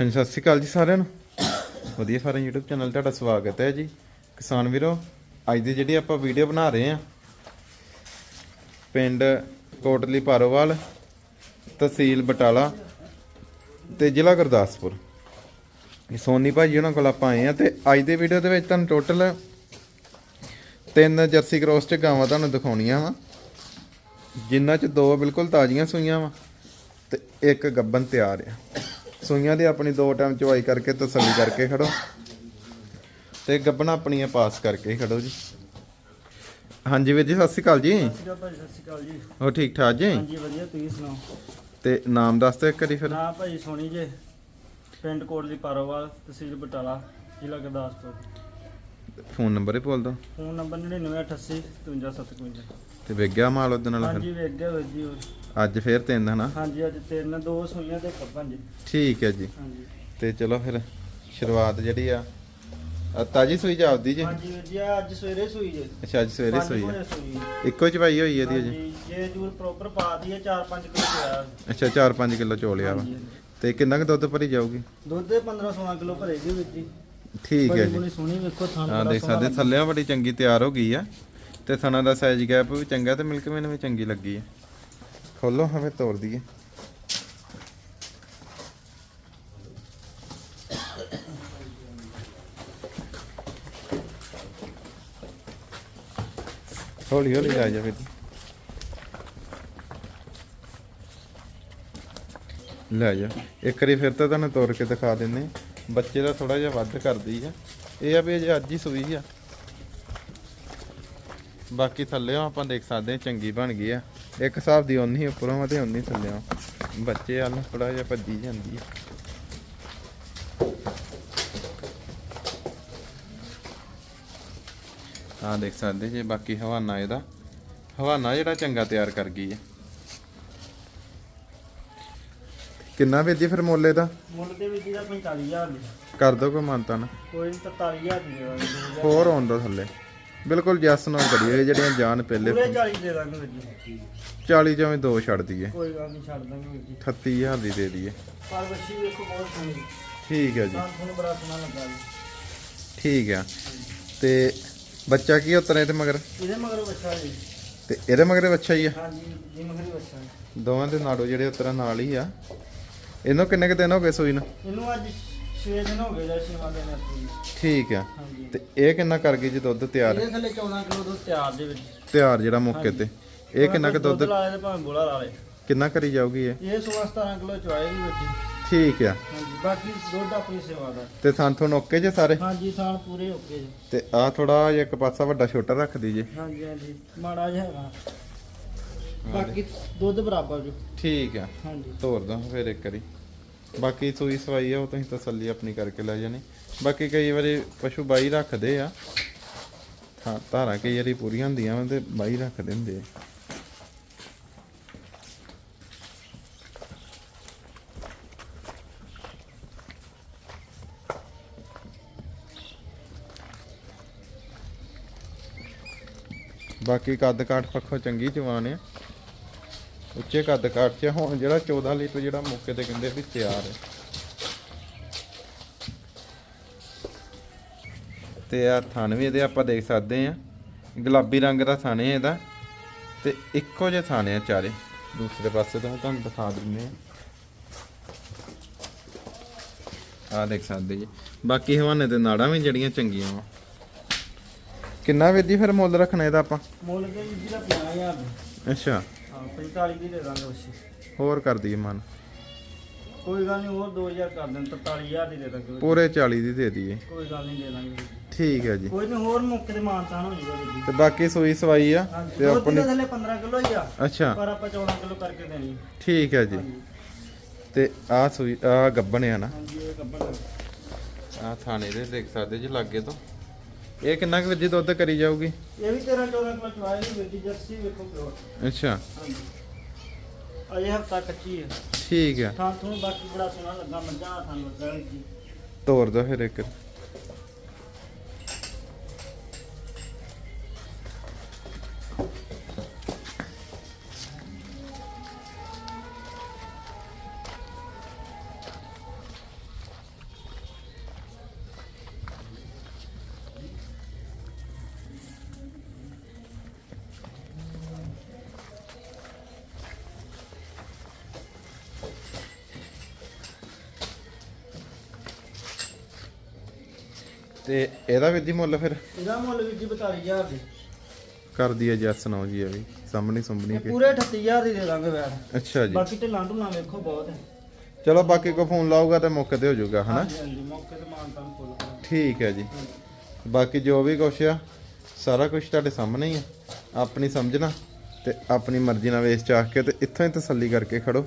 ਹਾਂਜੀ, ਸਤਿ ਸ਼੍ਰੀ ਅਕਾਲ ਜੀ ਸਾਰਿਆਂ ਨੂੰ। ਵਧੀਆ ਫਾਰਮ YouTube ਚੈਨਲ ਤੁਹਾਡਾ ਸਵਾਗਤ ਹੈ ਜੀ। ਕਿਸਾਨ ਵੀਰੋ, ਅੱਜ ਦੀ ਜਿਹੜੀ ਆਪਾਂ ਵੀਡੀਓ ਬਣਾ ਰਹੇ ਆ ਪਿੰਡ ਕੋਟਲੀ ਪਾਰੋਵਾਲ, ਤਹਿਸੀਲ ਬਟਾਲਾ ਤੇ ਜ਼ਿਲ੍ਹਾ ਗੁਰਦਾਸਪੁਰ। ਇਹ ਸੋਨੀ ਭਾਜੀ ਉਹਨਾਂ ਕੋਲ ਆਪਾਂ ਆਏ ਆ ਤੇ ਅੱਜ ਦੇ ਵੀਡੀਓ ਦੇ ਵਿੱਚ ਤੁਹਾਨੂੰ ਟੋਟਲ ਤਿੰਨ ਜਰਸੀ ਕ੍ਰੋਸ ਚ ਗਾਵਾਂ ਤੁਹਾਨੂੰ ਦਿਖਾਉਣੀਆਂ ਵਾ। ਜਿਨ੍ਹਾਂ ਚ ਦੋ ਬਿਲਕੁਲ ਤਾਜ਼ੀਆਂ ਸੂਈਆਂ ਵਾ ਤੇ ਇੱਕ ਗੱਬਨ ਤਿਆਰ ਆ। ਸੂਈਆਂ ਦੀ ਆਪਣੀ ਦੋ ਟਾਈਮ ਚਵਾਈ ਕਰਕੇ ਤਸੱਲੀ ਕਰਕੇ ਖੜੋ। ਤੇ ਗੱਬਣਾ ਆਪਣੀਆਂ ਪਾਸ ਕਰਕੇ ਖੜੋ ਜੀ। ਹਾਂਜੀ ਵੀਰ ਜੀ ਸਤਿ ਸ਼੍ਰੀ ਅਕਾਲ ਜੀ। ਸਤਿ ਸ਼੍ਰੀ ਅਕਾਲ ਸਤਿ ਸ਼੍ਰੀ ਅਕਾਲ ਜੀ। ਹੋ ਠੀਕ ਠਾਕ ਜੀ? ਹਾਂਜੀ ਵਧੀਆ ਤੁਸੀਂ ਸੁਣਾਓ? ਤੇ ਨਾਮ ਦੱਸ ਦਿਓ ਇੱਕ ਵਾਰੀ ਫਿਰ। ਨਾ ਭਾਈ ਸੋਣੀ ਜੇ। ਪਿੰਡ ਕੋਟਲੀ ਪਾਰੋਵਾਲ ਤਹਿਸੀਲ ਬਟਾਲਾ ਜ਼ਿਲ੍ਹਾ ਗੁਰਦਾਸਪੁਰ। ਫੋਨ ਨੰਬਰ ਹੀ ਬੋਲ ਦਿਓ। ਫੋਨ ਨੰਬਰ 9988 5757 ਤੇ ਵੇਗਿਆ ਮਾਲ ਉਹਦੇ ਨਾਲ ਹਾਂਜੀ ਵੇਖ ਗਿਆ ਵੀਰ ਜੀ। ਅੱਜ ਫੇਰ ਤਿੰਨ ਹਨਾ? ਹਾਂਜੀ ਅੱਜ ਤਿੰਨ ਦੋ ਸੂਈਆਂ ਤੇ ਕੱਪਾਂ ਜੀ ਠੀਕ ਹੈ ਜੀ। ਹਾਂਜੀ। ਤੇ ਚਲੋ ਫਿਰ ਸ਼ੁਰੂਆਤ ਜਿਹੜੀ ਆ ਆ ਤਾਜੀ ਸੂਈ ਜਾਪਦੀ ਜੀ? ਹਾਂਜੀ ਵੀਰ ਜੀ ਆਹ ਅੱਜ ਸਵੇਰੇ ਸੂਈ ਜੇ। ਅੱਛਾ ਅੱਜ ਸਵੇਰੇ ਪੰਜ ਸੂਈ ਆ। ਹੈ। ਇੱਕੋ ਚਵਾਈ ਹੋਈ ਅਜੇ? ਹਾਂਜੀ ਜੇ ਜੂਰ ਪ੍ਰੋਪਰ ਪਾ ਦਈਏ 4-5 ਕਿਲੋ ਪਿਆ ਅੱਛਾ 4-5 ਕਿਲੋ ਚੋਲਿਆ ਵਾ। ਹਾਂਜੀ। ਤੇ ਕਿੰਨਾ ਕੁ ਦੁੱਧ ਭਰੀ ਜਾਊਗੀ? ਦੁੱਧ ਦੇ 15-16 ਕਿਲੋ ਭਰੇਗੀ ਵੀਰ ਜੀ। ਠੀਕ ਹੈ ਬੜੀ ਜੀ। ਬੜੀ ਸੋਹਣੀ ਵੇਖੋ ਥਾਂ ਹਾਂ ਦੇਖ ਸਕਦੇ ਥੱਲਿਆਂ ਬੜੀ ਚੰਗੀ ਤਿਆਰ ਹੋ ਗਈ ਆ। ਤੇ ਥਣਾ ਦਾ ਸਾਈਜ਼ ਗੈਪ ਵੀ ਚੰਗਾ ਤੇ ਮਿਲਕ ਮੈਨੂੰ ਵੀ ਚੰਗੀ ਲੱਗੀ ਹੈ ਖੋਲੋ ਹਵੇਂ ਤੋੜ ਦਈਏ। ਹੌਲੀ ਹੌਲੀ ਲੈ ਜਾ ਫਿਰ। ਲੈ ਜਾ, ਇੱਕ ਵਾਰੀ ਫਿਰ ਤਾਂ ਤੁਹਾਨੂੰ ਤੋੜ ਕੇ ਦਿਖਾ ਦਿੰਨੇ ਬੱਚੇ ਦਾ ਥੋੜਾ ਜਿਹਾ ਵੱਧ ਕਰਦੀ ਆ। ਇਹ ਆ ਵੀ ਅਜੇ ਅੱਜ ਹੀ ਸੂਈ ਆ। ਬਾਕੀ ਥੱਲੇ ਆਪਾਂ ਦੇਖ ਸਕਦੇ ਹਾਂ, ਚੰਗੀ ਬਣ ਗਈ ਆ। ਇੱਕ ਹਿਸਾਬ ਦੀ ਉਨੀ ਉੱਪਰੋਂ ਤੇ ਉਨੀ ਥੱਲੇੋਂ ਬੱਚੇ ਵੱਲ ਥੋੜਾ ਜਿਹਾ ਭੱਜੀ ਜਾਂਦੀ ਆ। ਆ ਦੇਖ ਸਕਦੇ ਜੇ ਬਾਕੀ ਹਵਾਨਾ ਇਹਦਾ। ਹਵਾਨਾ ਜਿਹੜਾ ਚੰਗਾ ਤਿਆਰ ਕਰ ਗਈ ਆ। ਕਿੰਨਾ ਵੇਚੀ ਫਿਰ ਮੋਲੇ ਦਾ ਮੁੱਲ ਦੇ ਵਿੱਚ ਦਾ 45000 ਦੀ ਕਰ ਦੋ ਕੋਈ ਮਾਨਤਾ ਨਾ। ਕੋਈ ਨੀ, 43000 ਦੀ ਦੇ ਦਾਂਗੇ। 2000 ਹੋਰ ਆਉਣ ਦੋ ਥੱਲੇ। ਬਿਲਕੁਲ ਜੈਸ ਨਾਲ ਕਰੀਏ ਜਿਹੜੀਆਂ ਜਾਨ ਪਹਿਲੇ ਪੂਰੇ 40 ਦੇ ਦਾਂਗੇ ਵੀਰ ਜੀ 40 ਜਿਵੇਂ ਦੋ ਛੱਡ ਦਈਏ। ਕੋਈ ਗੱਲ ਨਹੀਂ ਛੱਡ ਦਾਂਗੇ ਵੀਰ ਜੀ। 38000 ਦੀ ਦੇ ਦਈਏ। ਪਰ ਬੱਚੀ ਵੇਖੋ ਬਹੁਤ ਸੋਹਣੀ। ਠੀਕ ਹੈ ਜੀ। ਤਾਂ ਤੁਹਾਨੂੰ ਬੜਾ ਸੋਹਣਾ ਲੱਗਾ ਜੀ। ਠੀਕ ਆ। ਤੇ ਬੱਚਾ ਕੀ ਉਤਰੇ ਤੇ ਮਗਰ? ਇਹਦੇ ਮਗਰ ਬੱਚਾ ਜੀ। ਤੇ ਇਹਦੇ ਮਗਰੇ ਬੱਚਾ ਹੀ ਆ? ਹਾਂਜੀ ਜੀ ਮਗਰ ਬੱਚਾ ਜੀ। ਦੋਵਾਂ ਦੇ ਨਾੜੋ ਜਿਹੜੇ ਉਤਰਾ ਨਾਲ ਹੀ ਆ। ਇਹਨੂੰ ਕਿੰਨੇ ਕੁ ਦਿਨ ਹੋ ਗਏ ਸੂਈ ਨੂੰ? ਇਹਨੂੰ ਅੱਜ 6 ਦਿਨ ਹੋ ਗਏ ਜਾਂ ਛੇਵਾਂ ਦਿਨ ਹੈ ਸੂਈ। ਠੀਕ ਆ। ਹਾਂਜੀ। ਤੇ ਇਹ ਕਿੰਨਾ ਕਰ ਗਈ ਜੀ ਦੁੱਧ ਤਿਆਰ? ਇਹਦੇ ਥੱਲੇ 14 ਕਿਲੋ ਦੁੱਧ ਤਿਆਰ ਦੇ ਵਿੱਚ। ਤਿਆਰ ਜਿਹੜਾ ਮੌਕੇ ਤੇ। ਇਹ ਕਿੰਨਾ ਕੁ ਦੁੱਧ ਲਾ ਲੈ ਤੇ ਭਾਵੇਂ ਬੋਲਾ ਲਾ ਲੈ। ਕਿੰਨਾ ਕਰੀ ਜਾਊਗੀ ਇਹ? ਇਹ 16 17 ਕਿਲੋ ਵੀਰ ਜੀ ਠੀਕ ਆ। ਹਾਂਜੀ ਬਾਕੀ ਦੁੱਧ ਆਪਣੀ ਸੇਵਾ ਦਾ। ਤੇ ਥਾਂ ਥੋਂ ਓਕੇ ਜੇ ਸਾਰੇ? ਹਾਂਜੀ ਸਾਲ ਪੂਰੇ ਓਕੇ ਜੀ। ਤੇ ਆ ਥੋੜਾ ਜਿਹਾ ਇੱਕ ਪਾਸਾ ਵੱਡਾ ਛੋਟਾ ਰੱਖ ਦੀਜੇ ਹਾਂਜੀ ਹਾਂਜੀ ਮਾੜਾ ਜਿਹਾ ਹੈਗਾ। ਬਾਕੀ ਦੁੱਧ ਬਰਾਬਰ ਜੋ। ਠੀਕ ਆ। ਹਾਂਜੀ। ਤੋਰ ਦੋ ਫਿਰ ਇੱਕ ਵਾਰੀ। ਬਾਕੀ ਸੂਈ ਸਵਾਈ ਆ ਉਹ ਤੁਸੀਂ ਤਸੱਲੀ ਆਪਣੀ ਕਰਕੇ ਲੈ ਜਾਣੀ। ਬਾਕੀ ਕਈ ਵਾਰੀ ਪਸ਼ੂ ਬਾਈ ਰੱਖਦੇ ਆ। ਹਾਂ, ਧਾਰਾਂ ਕਈ ਵਾਰੀ ਪੂਰੀਆਂ ਹੁੰਦੀਆਂ ਵਾਂ ਤੇ ਬਾਈ ਰੱਖ ਦਿੰਦੇ ਆ। ਬਾਕੀ ਕੱਦ ਕਾਠ ਪੱਖੋਂ ਚੰਗੀ ਜਵਾਨ ਆ। ਉੱਚੇ ਕੱਦ ਕਾਠ ਚ ਹੁਣ ਜਿਹੜਾ 14 ਲੀਟਰ ਜਿਹੜਾ ਮੌਕੇ ਤੇ ਕਹਿੰਦੇ ਵੀ ਤਿਆਰ ਹੈ। ਤੇ ਆ ਥਣ ਵੀ ਇਹਦੇ ਆਪਾਂ ਦੇਖ ਸਕਦੇ ਆ ਗੁਲਾਬੀ ਰੰਗ ਦਾ ਥਣ ਹੈ ਇਹਦਾ। ਤੇ ਇੱਕੋ ਜਿਹੇ ਥਣ ਆ ਚਾਰੇ। ਦੂਸਰੇ ਪਾਸੇ ਤੋਂ ਤੁਹਾਨੂੰ ਦਿਖਾ ਦਿੰਦੇ ਆ ਆ ਦੇਖ ਸਕਦੇ ਜੀ। ਬਾਕੀ ਹਵਾਨੇ ਤੇ ਨਾੜਾਂ ਵੀ ਜਿਹੜੀਆਂ ਚੰਗੀਆਂ ਵਾ। ਕਿੰਨਾ ਜੀ ਫਿਰ ਮੁੱਲ ਰੱਖਣਾ ਇਹਦਾ ਆਪਾਂ? ਮੁੱਲ ਦੇ ਵੀ ਜਿਹੜਾ 50000 ਦਾ ਅੱਛਾ। 45 ਦੀ ਦੇ ਦਾਂਗੇ ਬੱਚੀ। ਹੋਰ ਕਰ ਦਈਏ ਮਨ। ਕੋਈ ਗੱਲ ਨਹੀਂ ਹੋਰ 2000 ਕਰ ਦੇਣ 43000 ਦੀ ਦੇ ਦਾਂਗੇ। ਪੂਰੇ 40 ਦੀ ਦੇ ਦਈਏ। ਕੋਈ ਗੱਲ ਨਹੀਂ ਦੇ ਦਾਂਗੇ ਵੀਰ ਜੀ। ਠੀਕ ਹੈ ਜੀ। ਕੋਈ ਨਹੀਂ ਹੋਰ ਮੌਕੇ ਤੇ ਮਾਨਤਾਨ ਹੋ ਜਾਊਗਾ ਵੀਰ ਜੀ। ਤੇ ਬਾਕੀ ਸੂਈ ਸਵਾਈ ਆ ਹਾਂਜੀ ਤੇ ਦੁੱਧ ਆਪਣੀ ਥੱਲੇ 15 ਕਿਲੋ ਹੀ ਆ। ਅੱਛਾ। ਪਰ ਆਪਾਂ 14 ਕਿਲੋ ਕਰਕੇ ਦੇਣੀ। ਠੀਕ ਹੈ ਜੀ। ਤੇ ਆ ਸੂਈ ਆ ਗੱਬਣ ਆ ਨਾ। ਹਾਂਜੀ ਇਹ ਕੱਪੜਾ ਆ। ਥਾਣੇ ਦੇ ਦੇਖ ਸਕਦੇ ਜੀ ਲਾਗੇ ਤੋਂ। ਇਹ ਕਿੰਨਾ ਕੁ ਵਜੇ ਦੁੱਧ ਕਰੀ ਜਾਊਗੀ? ਇਹ ਵੀ 13 14 ਕਿਲੋ ਚਵਾਏ ਵੀਰ ਜੀ ਜਰਸੀ ਵੇਖੋ ਪਿਓ ਅੱਛਾ। ਅਜੇ ਹਫਤਾ ਕੱਚੀ ਹੈ। ਠੀਕ ਆ। ਥਾਂ ਤੋਂ ਬਾਕੀ ਬੜਾ ਸੋਹਣਾ ਲੱਗਾ ਮੱਝਾਂ ਥਾਂ ਲੱਗਾ ਵੀਰ ਜੀ। ਤੋਰ ਦੋ ਫਿਰ ਇੱਕ। ਤੇ ਇਹਦਾ ਵੀਰ ਜੀ ਮੁੱਲ ਫਿਰ? ਇਹਦਾ ਮੁੱਲ ਵੀਰ ਜੀ 42000 ਦੀ। ਕਰ ਦਈਏ ਜੱਸ ਸੁਣਾਓ ਜੀ ਇਹ ਵੀ ਸਾਹਮਣੇ ਸੁੰਬਣੀ ਇਹ ਕੇ ਪੂਰੇ 38000 ਦੀ ਦੇ ਦਾਂਗੇ ਵੈਟ। ਅੱਛਾ ਜੀ। ਬਾਕੀ ਢਿੱਲਾਂ ਢੁੱਲਾਂ ਵੇਖੋ ਬਹੁਤ ਹੈ। ਚਲੋ ਬਾਕੀ ਕੋ ਫੋਨ ਲਾਊਗਾ ਤੇ ਮੌਕੇ ਤੇ ਹੋ ਜਾਊਗਾ ਹਨਾ? ਹਾਂਜੀ ਹਾਂਜੀ ਮੌਕੇ ਤੇ ਮਾਨਤਾਂ ਨੂੰ ਫੁੱਲ ਕਰਾਂਗੇ ਠੀਕ ਹੈ ਜੀ। ਬਾਕੀ ਜੋ ਵੀ ਕੁਛ ਆ ਸਾਰਾ ਕੁਝ ਤੁਹਾਡੇ ਸਾਹਮਣੇ ਹੀ ਆ। ਆਪਣੀ ਸਮਝਣਾ ਤੇ ਆਪਣੀ ਮਰਜ਼ੀ ਨਾਲ ਵੇਚ ਚਾਹ ਕੇ ਤੇ ਇੱਥੋਂ ਹੀ ਤਸੱਲੀ ਕਰਕੇ ਖੜੋ।